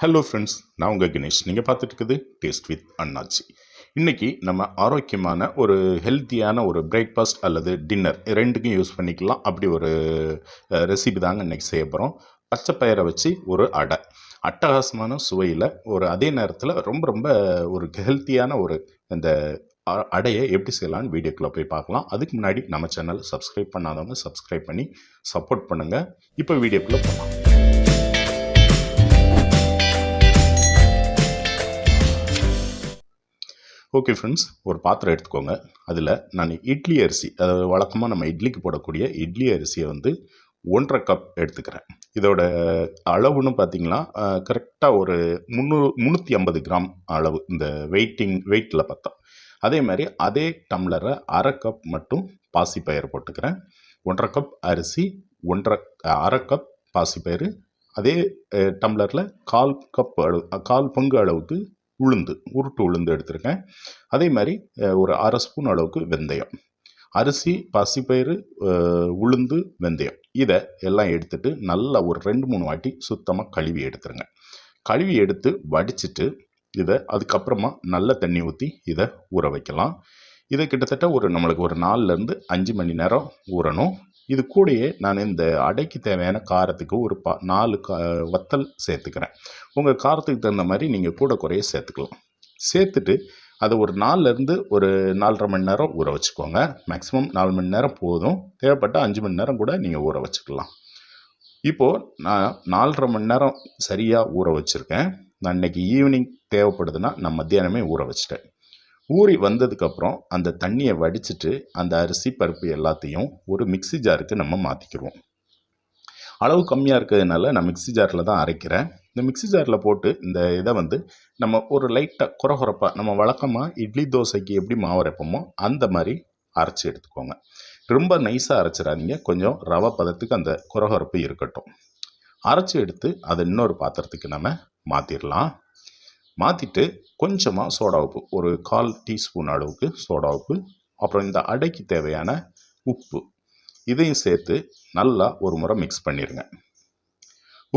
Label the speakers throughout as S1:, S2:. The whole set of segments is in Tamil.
S1: ஹலோ ஃப்ரெண்ட்ஸ் நான் உங்கள் கணேஷ் நீங்கள் பார்த்துட்டு இருக்குது டேஸ்ட் வித் அண்ணாச்சி. இன்றைக்கி நம்ம ஆரோக்கியமான ஒரு ஹெல்த்தியான ஒரு பிரேக்ஃபாஸ்ட் அல்லது டின்னர் ரெண்டுக்கும் யூஸ் பண்ணிக்கலாம். அப்படி ஒரு ரெசிபி தாங்க இன்றைக்கி செய்ய போகிறோம் பச்சை பயிரை வச்சு ஒரு அடை. அட்டகாசமான சுவையில் ஒரு அதே நேரத்தில் ரொம்ப ரொம்ப ஒரு ஹெல்த்தியான ஒரு இந்த அ- அடையை எப்படி செய்யலாம்னு வீடியோக்குள்ளே போய் பார்க்கலாம். அதுக்கு முன்னாடி நம்ம சேனலை சப்ஸ்கிரைப் பண்ணாதவங்க சப்ஸ்கிரைப் பண்ணி சப்போர்ட் பண்ணுங்கள் இப்போ வீடியோக்குள்ளே போகலாம் ஓகே ஃப்ரெண்ட்ஸ் ஒரு பாத்திரம் எடுத்துக்கோங்க. அதில் நான் இட்லி அரிசி அதாவது வழக்கமாக நம்ம இட்லிக்கு போடக்கூடிய இட்லி அரிசியை வந்து ஒன்றரை கப் எடுத்துக்கிறேன். இதோட அளவுன்னு பார்த்தீங்கன்னா கரெக்டாக ஒரு முந்நூறு முந்நூற்றி ஐம்பது கிராம் அளவு இந்த வெயிட்டிங் வெயிட்டில் பார்த்தா அதே மாதிரி அதே டம்ளரை அரை கப் மட்டும் பாசிப்பயிறு போட்டுக்கிறேன். ஒன்றரை கப் அரிசி ஒன்றரை அரை கப் பாசிப்பயிறு. அதே டம்ளரில் கால் கப் அளவு கால் பங்கு அளவுக்கு உளுந்து உருட்டு உளுந்து எடுத்திருக்கேன். அதே மாதிரி ஒரு அரை ஸ்பூன் அளவுக்கு வெந்தயம். அரிசி பசிப்பயிறு உளுந்து வெந்தயம். இதை எல்லாம் எடுத்துட்டு நல்லா ஒரு ரெண்டு மூணு வாட்டி சுத்தமாக கழுவி எடுத்துருங்க. கழுவி எடுத்து வடிச்சிட்டு இதை அதுக்கப்புறமா நல்ல தண்ணி ஊற்றி இதை ஊற வைக்கலாம். இதை கிட்டத்தட்ட ஒரு நம்மளுக்கு ஒரு நாலுலேருந்து அஞ்சு மணி நேரம் ஊறணும். இது கூடயே நான் இந்த அடைக்கு தேவையான காரத்துக்கு ஒரு பா நாலு கா வத்தல் சேர்த்துக்கிறேன். உங்கள் காரத்துக்கு தகுந்த மாதிரி நீங்கள் கூட குறைய சேர்த்துக்கலாம். சேர்த்துட்டு அதை ஒரு நாலுலேருந்து ஒரு நாலரை மணி நேரம் ஊற வச்சுக்கோங்க. மேக்ஸிமம் நாலு மணி நேரம் போதும். தேவைப்பட்ட அஞ்சு மணி நேரம் கூட நீங்கள் ஊற வச்சுக்கலாம். இப்போது நான் நாலரை மணி நேரம் சரியாக ஊற வச்சுருக்கேன். நான் இன்றைக்கி ஈவினிங் தேவைப்படுதுன்னா நான் மத்தியானமே ஊற வச்சிட்டேன். ஊறி வந்ததுக்கப்புறம் அந்த தண்ணியை வடிச்சிட்டு அந்த அரிசி பருப்பு எல்லாத்தையும் ஒரு மிக்ஸி ஜாருக்கு நம்ம மாற்றிக்கிடுவோம் அளவு கம்மியாக இருக்கிறதுனால நான் மிக்ஸி ஜாரில் தான் அரைக்கிறேன். இந்த மிக்ஸி ஜாரில் போட்டு இந்த இதை வந்து நம்ம ஒரு லைட்டாக குறகுறப்பாக நம்ம வழக்கமாக இட்லி தோசைக்கு எப்படி மாவு அரைப்போமோ அந்த மாதிரி அரைச்சி எடுத்துக்கோங்க. ரொம்ப நைஸாக அரைச்சிடாதீங்க. கொஞ்சம் ரவை பதத்துக்கு அந்த குறகுறப்பு இருக்கட்டும். அரைச்சி எடுத்து அதை இன்னொரு பாத்திரத்துக்கு நம்ம மாற்றிடலாம் மாற்றிட்டு கொஞ்சமாக சோடா உப்பு ஒரு கால் டீஸ்பூன் அளவுக்கு சோடா உப்பு அப்புறம் இந்த அடைக்கு தேவையான உப்பு. இதையும் சேர்த்து நல்லா ஒரு முறை மிக்ஸ் பண்ணிடுங்க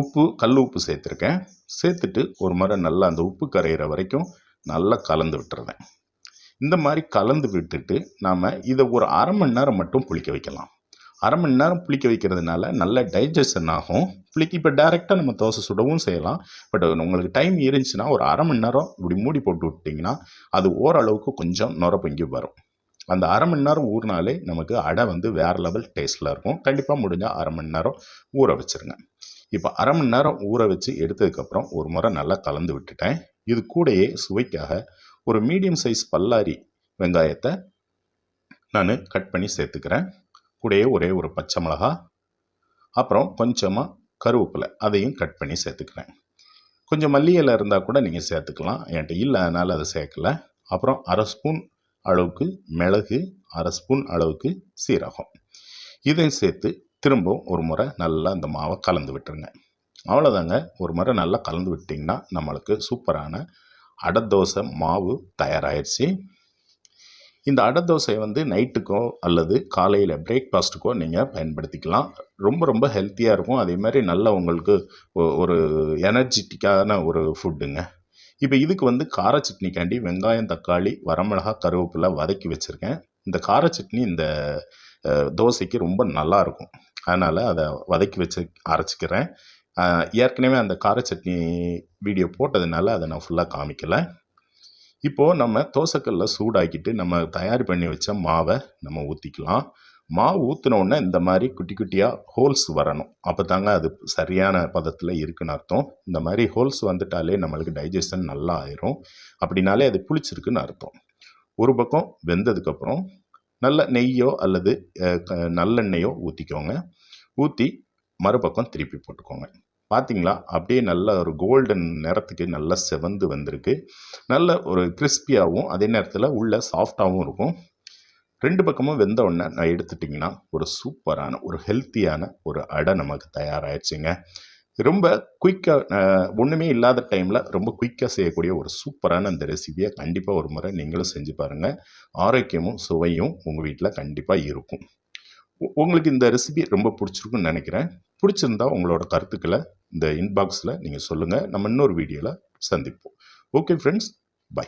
S1: உப்பு கல் உப்பு சேர்த்துருக்கேன். சேர்த்துட்டு ஒரு முறை நல்லா அந்த உப்பு கரையிற வரைக்கும் நல்லா கலந்து விட்டுறேன் இந்த மாதிரி கலந்து விட்டுட்டு நாம் இதை ஒரு அரை மணி நேரம் மட்டும் புளிக்க வைக்கலாம். அரை மணி நேரம் புளிக்க வைக்கிறதுனால நல்ல டைஜஷன் ஆகும். புளிக்க இப்போ டைரெக்டாக நம்ம தோசை சுடவும் செய்யலாம். பட் உங்களுக்கு டைம் இருந்துச்சுன்னா ஒரு அரை மணி நேரம் இப்படி மூடி போட்டு விட்டிங்கன்னா அது ஓரளவுக்கு கொஞ்சம் நுர பொங்கி வரும். அந்த அரை மணி நேரம் ஊறினாலே நமக்கு அடை வந்து வேறு லெவல் டேஸ்ட்டில் இருக்கும். கண்டிப்பாக முடிஞ்சால் அரை மணி நேரம் ஊற வச்சுருங்க. இப்போ அரை மணி நேரம் ஊற வச்சு எடுத்ததுக்கப்புறம் ஒரு முறை நல்லா கலந்து விட்டுட்டேன். இது கூடயே சுவைக்காக ஒரு மீடியம் சைஸ் பல்லாரி வெங்காயத்தை நான் கட் பண்ணி சேர்த்துக்கிறேன். கூடயே ஒரே ஒரு பச்சை மிளகா அப்புறம் கொஞ்சமாக கருவேப்பிலை அதையும் கட் பண்ணி சேர்த்துக்கிறேன். கொஞ்சம் மல்லி இலை இருந்தால் கூட நீங்கள் சேர்த்துக்கலாம். என்கிட்ட இல்லை அதனால் அதை சேர்க்கல. அப்புறம் அரை ஸ்பூன் அளவுக்கு மிளகு அரை ஸ்பூன் அளவுக்கு சீரகம். இதையும் சேர்த்து திரும்பவும் ஒரு முறை நல்லா இந்த மாவை கலந்து விட்டுருங்க. அவ்வளோதாங்க ஒரு முறை நல்லா கலந்து விட்டிங்கன்னா நம்மளுக்கு சூப்பரான அடை தோசை மாவு தயாராகிடுச்சு இந்த அடை தோசையை வந்து நைட்டுக்கோ அல்லது காலையில் பிரேக்ஃபாஸ்ட்டுக்கோ நீங்கள் பயன்படுத்திக்கலாம். ரொம்ப ரொம்ப ஹெல்த்தியாக இருக்கும். அதே மாதிரி நல்ல உங்களுக்கு ஒ- ஒரு எனர்ஜிட்டிக்கான ஒரு ஃபுட்டுங்க இப்போ இதுக்கு வந்து கார சட்னிக்காண்டி வெங்காயம் தக்காளி வரமிளகா கருவேப்பிலை வதக்கி வச்சுருக்கேன். இந்த கார சட்னி இந்த தோசைக்கு ரொம்ப நல்லா இருக்கும். அதனால் அதை வதக்கி வச்சு அரைச்சிக்கிறேன். ஏற்கனவே அந்த கார சட்னி வீடியோ போட்டதுனால அதை நான் ஃபுல்லாக காமிக்கலை. இப்போது நம்ம தோசைக்கல்ல சூடாக்கிட்டு நம்ம தயார் பண்ணி வச்ச மாவை நம்ம ஊற்றிக்கலாம் மாவு ஊற்றின உடனே இந்த மாதிரி குட்டி குட்டியாக ஹோல்ஸ் வரணும். அப்போ தாங்க அது சரியான பதத்தில் இருக்குன்னு அர்த்தம். இந்த மாதிரி ஹோல்ஸ் வந்துட்டாலே நம்மளுக்கு டைஜஷன் நல்லா ஆயிரும். அப்படின்னாலே அது புளிச்சிருக்குன்னு அர்த்தம். ஒரு பக்கம் வெந்ததுக்கப்புறம் நல்ல நெய்யோ அல்லது நல்லெண்ணெயோ ஊற்றிக்கோங்க ஊற்றி மறுபக்கம் திருப்பி போட்டுக்கோங்க. பார்த்தீங்களா அப்படியே நல்ல ஒரு கோல்டன் நிறத்துக்கு நல்லா செவந்து வந்திருக்கு. நல்ல ஒரு கிறிஸ்பியாகவும் அதே நேரத்தில் உள்ள சாஃப்டாகவும் இருக்கும். ரெண்டு பக்கமும் வெந்த உடனே நான் எடுத்துட்டிங்கன்னா ஒரு சூப்பரான ஒரு ஹெல்த்தியான ஒரு அடை நமக்கு தயாராகிடுச்சுங்க ரொம்ப குயிக்காக ஒன்றுமே இல்லாத டைமில் ரொம்ப குயிக்காக செய்யக்கூடிய ஒரு சூப்பரான அந்த ரெசிபியை கண்டிப்பாக ஒரு முறை நீங்களும் செஞ்சு பாருங்கள் ஆரோக்கியமும் சுவையும் உங்கள் வீட்டில் கண்டிப்பாக இருக்கும். உங்களுக்கு இந்த ரெசிபி ரொம்ப பிடிச்சிருக்குன்னு நினைக்கிறேன். பிடிச்சிருந்தா உங்களோட கருத்துக்களை இந்த இன்பாக்ஸில் நீங்கள் சொல்லுங்கள் நம்ம இன்னொரு வீடியோவில் சந்திப்போம். Okay friends by